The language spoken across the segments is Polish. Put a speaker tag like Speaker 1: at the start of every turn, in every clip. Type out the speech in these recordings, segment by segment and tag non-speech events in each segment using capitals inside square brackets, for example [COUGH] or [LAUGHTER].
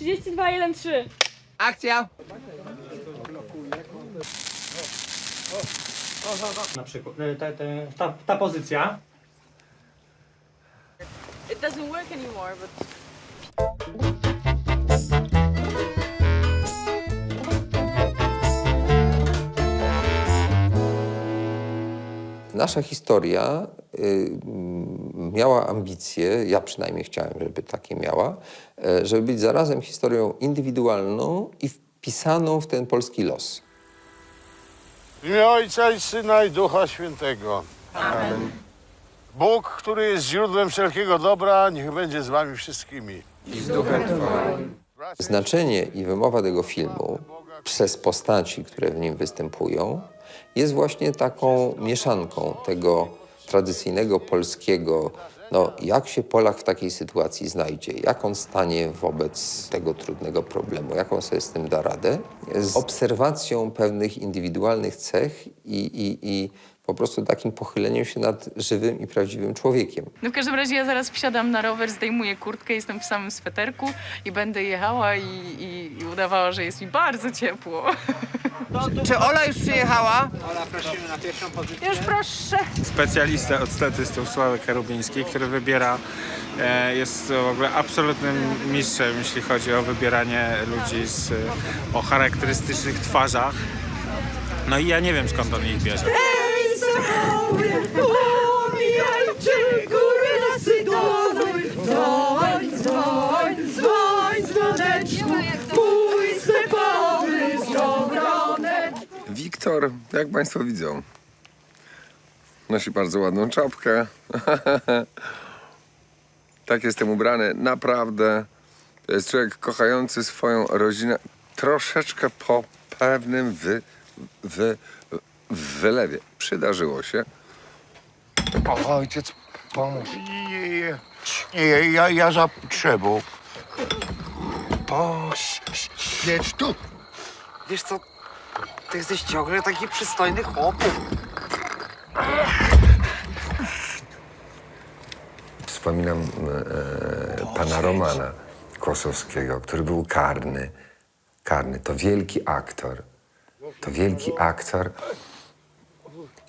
Speaker 1: 32, 1, 3.
Speaker 2: Akcja!
Speaker 3: Na przykład e, te, te, ta, ta pozycja.
Speaker 1: It doesn't work anymore, but...
Speaker 4: Nasza historia y, miała ambicje, ja przynajmniej chciałem, żeby takie miała, e, żeby być zarazem historią indywidualną i wpisaną w ten polski los.
Speaker 5: W imię Ojca i Syna i Ducha Świętego. Amen. Bóg, który jest źródłem wszelkiego dobra, niech będzie z wami wszystkimi.
Speaker 4: Znaczenie i wymowa tego filmu przez postaci, które w nim występują, jest właśnie taką mieszanką tego tradycyjnego polskiego, no jak się Polak w takiej sytuacji znajdzie, jak on stanie wobec tego trudnego problemu, jak on sobie z tym da radę, z obserwacją pewnych indywidualnych cech i, i, i po prostu takim pochyleniem się nad żywym i prawdziwym człowiekiem.
Speaker 6: No w każdym razie ja zaraz wsiadam na rower, zdejmuję kurtkę, jestem w samym sweterku i będę jechała i, i, i udawała, że jest mi bardzo ciepło. [LAUGHS]
Speaker 2: Czy Ola już przyjechała?
Speaker 1: Już proszę.
Speaker 7: specjalistę od statystów Sławek Karubiński, który wybiera, e, jest w ogóle absolutnym mistrzem, jeśli chodzi o wybieranie ludzi z, o charakterystycznych twarzach. No i ja nie wiem skąd on ich bierze.
Speaker 8: Wiktor, jak Państwo widzą, nosi bardzo ładną czapkę. [LAUGHS] tak jestem ubrany, naprawdę. To jest człowiek kochający swoją rodzinę troszeczkę po pewnym wy, wy, wylewie. Przydarzyło się.
Speaker 5: O, ojciec, pomóż. Nie, nie, nie ja, ja za potrzebą. Poświeć tu.
Speaker 2: Wiesz co, ty jesteś ciągle taki przystojny chłop.
Speaker 8: Wspominam e, pana Romana Kłosowskiego, który był karny. Karny. To wielki aktor. To wielki aktor.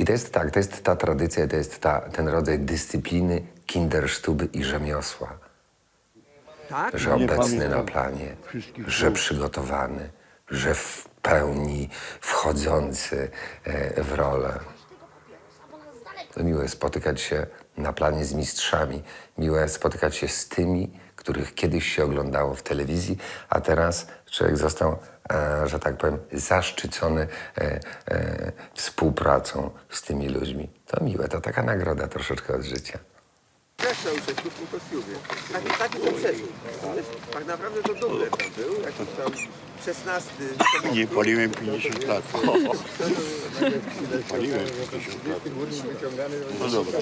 Speaker 8: I to jest tak, to jest ta tradycja, to jest ta, ten rodzaj dyscypliny, kindersztuby i rzemiosła.
Speaker 2: Tak?
Speaker 8: Że obecny na planie, że przygotowany, że w pełni wchodzący e, w rolę. To miłe spotykać się na planie z mistrzami, miłe spotykać się z tymi, których kiedyś się oglądało w telewizji, a teraz człowiek został, e, że tak powiem, zaszczycony e, e, współpracą z tymi ludźmi. To miłe, to taka nagroda troszeczkę od życia.
Speaker 2: Taki, taki to przeżył. Tak naprawdę to duble tam był, jakiś tam 16.
Speaker 5: Nie paliłem 50 lat. [LAUGHS] Paliłem 50 lat. No dobra.